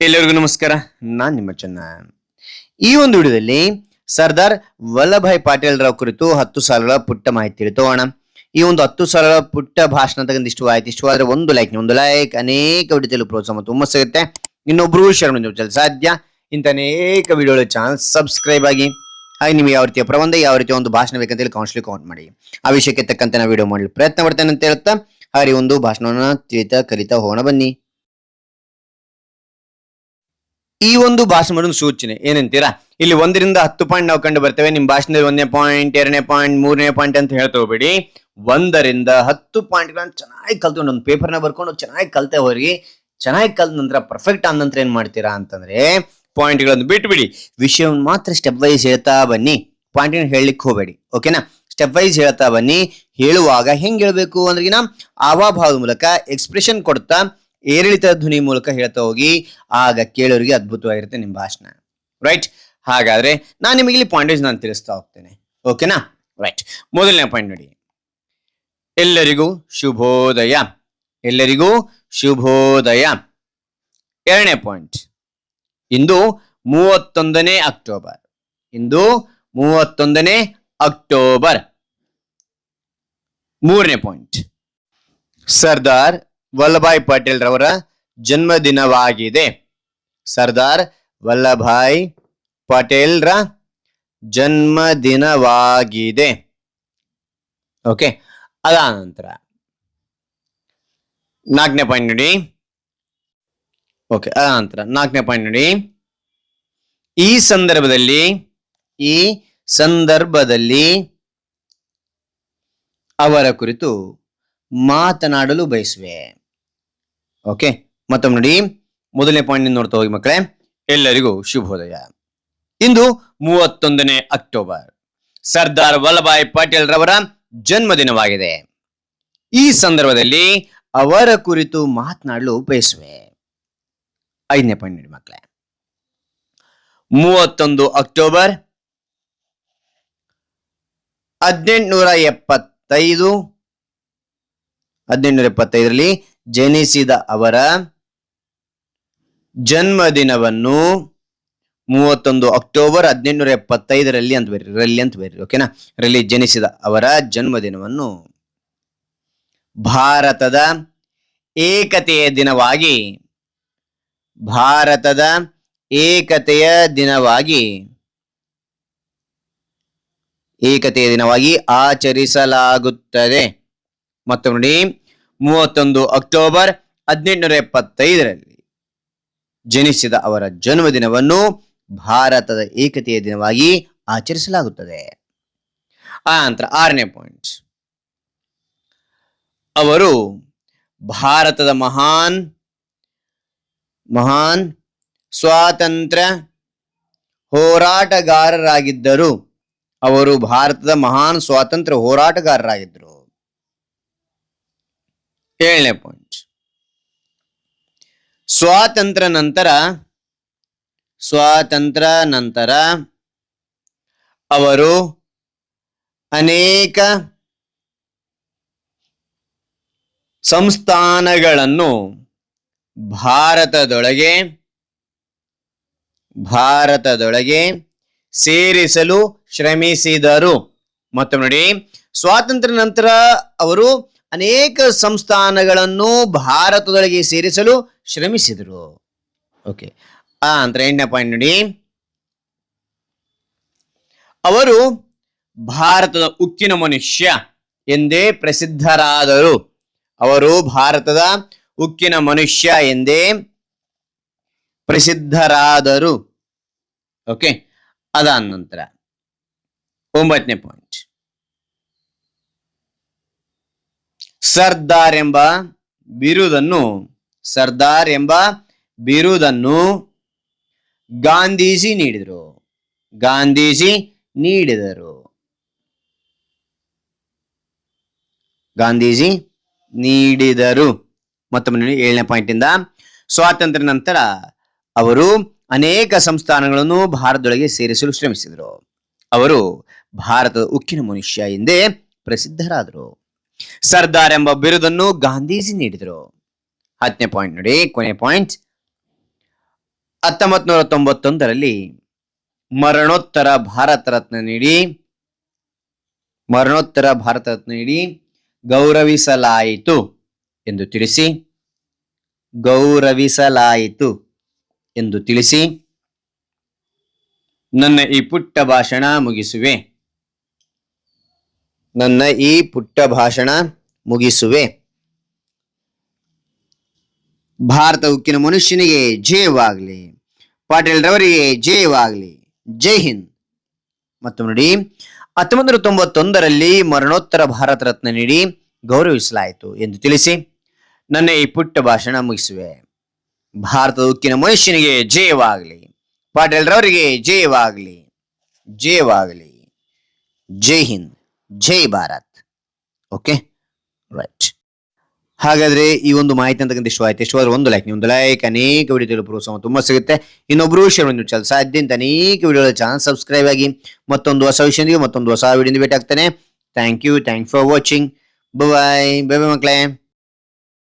ಎಲ್ಲರಿಗೂ ನಮಸ್ಕಾರ. ನಾನ್ ನಿಮ್ಮ ಚೆನ್ನ. ಈ ಒಂದು ವಿಡಿಯೋದಲ್ಲಿ ಸರ್ದಾರ್ ವಲ್ಲಭಾಯ್ ಪಾಟೀಲ್ ರಾವ್ ಕುರಿತು ಹತ್ತು ಸಾಲುಗಳ ಪುಟ್ಟ ಮಾಹಿತಿ ತಿಳಿತೋಣ ಈ ಒಂದು ಹತ್ತು ಸಾಲುಗಳ ಪುಟ್ಟ ಭಾಷಣ ತಗೊಂಡಿಷ್ಟು ಆಯ್ತು ಇಷ್ಟವಾದ್ರೆ ಒಂದು ಲೈಕ್ ಒಂದು ಲೈಕ್ ಅನೇಕ ವಿಡಿಯೋದಲ್ಲಿ ಪ್ರೋತ್ಸಾಹ ಮತ್ತು ಹುಮ್ಮಸ್ ಸಿಗುತ್ತೆ. ಇನ್ನೊಬ್ರು ಶೇರ್ ಸಾಧ್ಯ? ಇಂಥ ಅನೇಕ ವಿಡಿಯೋಗಳ ಚಾನಲ್ ಸಬ್ಸ್ಕ್ರೈಬ್ ಆಗಿ, ಹಾಗೆ ನಿಮಗೆ ಯಾವ ರೀತಿಯ ಪ್ರಬಂಧ, ಯಾವ ರೀತಿಯ ಒಂದು ಭಾಷಣ ಬೇಕಂತ ಹೇಳಿ ಕೌನ್ಸಿಲಿ ಕೌಂಟ್ ಮಾಡಿ. ಆ ವಿಷಯಕ್ಕೆ ತಕ್ಕಂತೆ ನಾವು ವಿಡಿಯೋ ಮಾಡಲು ಪ್ರಯತ್ನ ಮಾಡ್ತೇನೆ ಅಂತ ಹೇಳ್ತಾ ಹಾಗೆ ಒಂದು ಭಾಷಣವನ್ನು ತಿಳಿತಾ ಕಲಿತಾ ಹೋಗೋಣ ಬನ್ನಿ. ಈ ಒಂದು ಭಾಷಣ ಸೂಚನೆ, ಏನಂತೀರಾ? ಇಲ್ಲಿ ಒಂದರಿಂದ ಹತ್ತು ಪಾಯಿಂಟ್ ನಾವು ಕಂಡು ಬರ್ತೇವೆ. ನಿಮ್ ಭಾಷಣದಲ್ಲಿ ಒಂದನೇ ಪಾಯಿಂಟ್ ಎರಡನೇ ಪಾಯಿಂಟ್ ಮೂರನೇ ಪಾಯಿಂಟ್ ಅಂತ ಹೇಳ್ತಾ ಹೋಗ್ಬೇಡಿ. ಒಂದರಿಂದ ಹತ್ತು ಪಾಯಿಂಟ್ ಗಳನ್ನ ಚೆನ್ನಾಗಿ ಕಲ್ತ್ಕೊಂಡು ಒಂದು ಪೇಪರ್ನ ಬರ್ಕೊಂಡು ಚೆನ್ನಾಗಿ ಕಲ್ತೆ ಹೋಗಿ ಚೆನ್ನಾಗಿ ಕಲ್ತ ನಂತರ ಪರ್ಫೆಕ್ಟ್ ಆದ ನಂತರ ಏನ್ ಮಾಡ್ತೀರಾ ಅಂತಂದ್ರೆ ಪಾಯಿಂಟ್ಗಳನ್ನು ಬಿಟ್ಬಿಡಿ. ವಿಷಯವನ್ನು ಮಾತ್ರ ಸ್ಟೆಪ್ ವೈಸ್ ಹೇಳ್ತಾ ಬನ್ನಿ. ಪಾಯಿಂಟ್ ಹೇಳಲಿಕ್ಕೆ ಹೋಗಬೇಡಿ ಓಕೆನಾ ಸ್ಟೆಪ್ ವೈಸ್ ಹೇಳ್ತಾ ಬನ್ನಿ. ಹೇಳುವಾಗ ಹೆಂಗ್ ಹೇಳ್ಬೇಕು ಅಂದ್ರೆ ಆವಾಭಾವದ ಮೂಲಕ ಎಕ್ಸ್ಪ್ರೆಷನ್ ಕೊಡ್ತಾ ಏರಿಳಿತ ಧ್ವನಿ ಮೂಲಕ ಹೇಳ್ತಾ ಹೋಗಿ, ಆಗ ಕೇಳೋರಿಗೆ ಅದ್ಭುತವಾಗಿರುತ್ತೆ ನಿಮ್ಮ ಭಾಷಣ. ರೈಟ್ ಹಾಗಾದ್ರೆ ನಾನು ನಿಮಗೆ ಇಲ್ಲಿ ಪಾಯಿಂಟೇಜ್ ನಾನು ತಿಳಿಸ್ತಾ ಹೋಗ್ತೇನೆ. ಓಕೆನಾ ರೈಟ್ ಮೊದಲನೇ ಪಾಯಿಂಟ್ ನೋಡಿ. ಎಲ್ಲರಿಗೂ ಶುಭೋದಯ. ಎಲ್ಲರಿಗೂ ಶುಭೋದಯ. ಎರಡನೇ ಪಾಯಿಂಟ್ ಇಂದು ಮೂವತ್ತೊಂದನೇ ಅಕ್ಟೋಬರ್. ಇಂದು ಮೂವತ್ತೊಂದನೇ ಅಕ್ಟೋಬರ್. ಮೂರನೇ ಪಾಯಿಂಟ್ ಸರ್ದಾರ್ ವಲ್ಲಭಾಯ್ ಪಟೇಲ್ ರವರ ಜನ್ಮದಿನವಾಗಿದೆ. ಸರ್ದಾರ್ ವಲ್ಲಭಾಯ್ ಪಟೇಲ್ರ ಜನ್ಮದಿನವಾಗಿದೆ. ಓಕೆ ಅದಾದ ನಂತರ ನಾಲ್ಕನೇ ಪಾಯಿಂಟ್ ನೋಡಿ. ಓಕೆ ಅದಾದ ನಂತರ ನಾಲ್ಕನೇ ಪಾಯಿಂಟ್ ನೋಡಿ. ಈ ಸಂದರ್ಭದಲ್ಲಿ ಈ ಸಂದರ್ಭದಲ್ಲಿ ಅವರ ಕುರಿತು ಮಾತನಾಡಲು ಬಯಸುವೆ. ಓಕೆ ಮತ್ತೊಮ್ಮೆ ನೋಡಿ, ಮೊದಲನೇ ಪಾಯಿಂಟ್ ನೋಡ್ತಾ ಹೋಗಿ ಮಕ್ಕಳೇ, ಎಲ್ಲರಿಗೂ ಶುಭೋದಯ. ಇಂದು ಮೂವತ್ತೊಂದನೇ ಅಕ್ಟೋಬರ್, ಸರ್ದಾರ್ ವಲ್ಲಭಾಯ್ ಪಟೇಲ್ ರವರ ಜನ್ಮದಿನವಾಗಿದೆ. ಈ ಸಂದರ್ಭದಲ್ಲಿ ಅವರ ಕುರಿತು ಮಾತನಾಡಲು ಬಯಸುವೆ. ಐದನೇ ಪಾಯಿಂಟ್ ನೋಡಿ ಮಕ್ಕಳೇ. ಮೂವತ್ತೊಂದು ಅಕ್ಟೋಬರ್, ಹದಿನೆಂಟುನೂರ ಎಪ್ಪತ್ತೈದು ಹದಿನೆಂಟುನೂರ ಎಪ್ಪತ್ತೈದರಲ್ಲಿ ಜನಿಸಿದ ಅವರ ಜನ್ಮದಿನವನ್ನು ಮೂವತ್ತೊಂದು ಅಕ್ಟೋಬರ್ ಹದಿನೆಂಟುನೂರ ಎಪ್ಪತ್ತೈದರಲ್ಲಿ ಅಂತ ಬರೀ, ರಲ್ಲಿ ಅಂತ ಬರ್ರಿ ಓಕೆನಾ ರಲ್ಲಿ ಜನಿಸಿದ ಅವರ ಜನ್ಮದಿನವನ್ನು ಭಾರತದ ಏಕತೆಯ ದಿನವಾಗಿ, ಭಾರತದ ಏಕತೆಯ ದಿನವಾಗಿ ಏಕತೆಯ ದಿನವಾಗಿ ಆಚರಿಸಲಾಗುತ್ತದೆ. ಮತ್ತು ನೋಡಿ, ಮೂವತ್ತೊಂದು ಅಕ್ಟೋಬರ್ ಹದಿನೆಂಟುನೂರ ಎಪ್ಪತ್ತೈದರಲ್ಲಿ ಜನಿಸಿದ ಅವರ ಜನ್ಮದಿನವನ್ನು ಭಾರತದ ಏಕತೆಯ ದಿನವಾಗಿ ಆಚರಿಸಲಾಗುತ್ತದೆ. ಆ ನಂತರ ಆರನೇ ಪಾಯಿಂಟ್ ಅವರು ಭಾರತದ ಮಹಾನ್ ಮಹಾನ್ ಸ್ವಾತಂತ್ರ್ಯ ಹೋರಾಟಗಾರರಾಗಿದ್ದರು. ಅವರು ಭಾರತದ ಮಹಾನ್ ಸ್ವಾತಂತ್ರ್ಯ ಹೋರಾಟಗಾರರಾಗಿದ್ದರು. ಏಳನೇ ಪಾಯಿಂಟ್ ಸ್ವಾತಂತ್ರ್ಯ ನಂತರ ಸ್ವಾತಂತ್ರ್ಯ ನಂತರ ಅವರು ಅನೇಕ ಸಂಸ್ಥಾನಗಳನ್ನು ಭಾರತದೊಳಗೆ ಭಾರತದೊಳಗೆ ಸೇರಿಸಲು ಶ್ರಮಿಸಿದರು. ಮತ್ತು ನೋಡಿ, ಸ್ವಾತಂತ್ರ್ಯ ನಂತರ ಅವರು ಅನೇಕ ಸಂಸ್ಥಾನಗಳನ್ನು ಭಾರತದೊಳಗೆ ಸೇರಿಸಲು ಶ್ರಮಿಸಿದರು. ಓಕೆ. ಆ ನಂತರ ಎಂಟನೇ ಪಾಯಿಂಟ್ ನೋಡಿ. ಅವರು ಭಾರತದ ಉಕ್ಕಿನ ಮನುಷ್ಯ ಎಂದೇ ಪ್ರಸಿದ್ಧರಾದರು. ಅವರು ಭಾರತದ ಉಕ್ಕಿನ ಮನುಷ್ಯ ಎಂದೇ ಪ್ರಸಿದ್ಧರಾದರು. ಓಕೆ. ಅದಾದ ನಂತರ ಒಂಬತ್ತನೇ ಪಾಯಿಂಟ್ ಸರ್ದಾರ್ ಎಂಬ ಬಿರುದನ್ನು, ಸರ್ದಾರ್ ಎಂಬ ಬಿರುದನ್ನು ಗಾಂಧೀಜಿ ನೀಡಿದರು. ಗಾಂಧೀಜಿ ನೀಡಿದರು. ಗಾಂಧೀಜಿ ನೀಡಿದರು. ಮತ್ತೊಮ್ಮೆ ಏಳನೇ ಪಾಯಿಂಟ್ ಇಂದ. ಸ್ವಾತಂತ್ರ್ಯ ನಂತರ ಅವರು ಅನೇಕ ಸಂಸ್ಥಾನಗಳನ್ನು ಭಾರತದೊಳಗೆ ಸೇರಿಸಲು ಶ್ರಮಿಸಿದರು. ಅವರು ಭಾರತದ ಉಕ್ಕಿನ ಮನುಷ್ಯ ಎಂದೇ ಪ್ರಸಿದ್ಧರಾದರು. ಸರ್ದಾರ್ ಎಂಬ ಬಿರುದನ್ನು ಗಾಂಧೀಜಿ ನೀಡಿದರು. ಹತ್ತನೇ ಪಾಯಿಂಟ್ ನೋಡಿ, ಕೊನೆ ಪಾಯಿಂಟ್ ಹತ್ತೊಂಬತ್ ನೂರ ತೊಂಬತ್ತೊಂದರಲ್ಲಿ ಮರಣೋತ್ತರ ಭಾರತ ರತ್ನ ನೀಡಿ, ಮರಣೋತ್ತರ ಭಾರತ ರತ್ನ ನೀಡಿ ಗೌರವಿಸಲಾಯಿತು ಎಂದು ತಿಳಿಸಿ, ಗೌರವಿಸಲಾಯಿತು ಎಂದು ತಿಳಿಸಿ. ನನ್ನ ಈ ಪುಟ್ಟ ಭಾಷಣ ಮುಗಿಸುವೆ. ನನ್ನ ಈ ಪುಟ್ಟ ಭಾಷಣ ಮುಗಿಸುವೆ. ಭಾರತ ಉಕ್ಕಿನ ಮನುಷ್ಯನಿಗೆ ಜಯವಾಗಲಿ. ಪಾಟೀಲ್ ರವರಿಗೆ ಜಯವಾಗಲಿ. ಜೈ ಹಿಂದ್. ಮತ್ತು ನೋಡಿ ಹತ್ತೊಂಬತ್ತು ತೊಂಬತ್ತೊಂದರಲ್ಲಿ ಮರಣೋತ್ತರ ಭಾರತ ರತ್ನ ನೀಡಿ ಗೌರವಿಸಲಾಯಿತು ಎಂದು ತಿಳಿಸಿ ನನ್ನ ಈ ಪುಟ್ಟ ಭಾಷಣ ಮುಗಿಸುವೆ. ಭಾರತದ ಉಕ್ಕಿನ ಮನುಷ್ಯನಿಗೆ ಜಯವಾಗಲಿ. ಪಾಟೀಲ್ ರವರಿಗೆ ಜಯವಾಗಲಿ. ಜಯವಾಗಲಿ. ಜೈ ಹಿಂದ್. ಜೈ ಭಾರತ್. ಓಕೆ ರೈಟ್ ಹಾಗಾದ್ರೆ ಈ ಒಂದು ಮಾಹಿತಿ ಅಂತಕ್ಕಂಥ ಇಷ್ಟವಾಯಿತು ಇಷ್ಟವಾದ್ರೆ ಒಂದು ಲೈಕ್ ಒಂದು ಲೈಕ್ ಅನೇಕ ವಿಡಿಯೋಗಳ ಪ್ರೋತ್ಸಾಹ ತುಂಬಾ ಸಿಗುತ್ತೆ. ಇನ್ನೊಬ್ಬರು ಶೇರ್ ಒಂದು ಚಾನಲ್ ಸಾಧ್ಯಂತ ಅನೇಕ ವಿಡಿಯೋಗಳ ಚಾನಲ್ ಸಬ್ಸ್ಕ್ರೈಬ್ ಆಗಿ ಮತ್ತೊಂದು ಹೊಸ ವಿಷಯದೊಂದಿಗೆ ಮತ್ತೊಂದು ಹೊಸ ವಿಡಿಯೋ ಭೇಟಿ ಆಗ್ತಾನೆ thank you thank for watching bye bye bye ಮಕ್ಕಳೇ.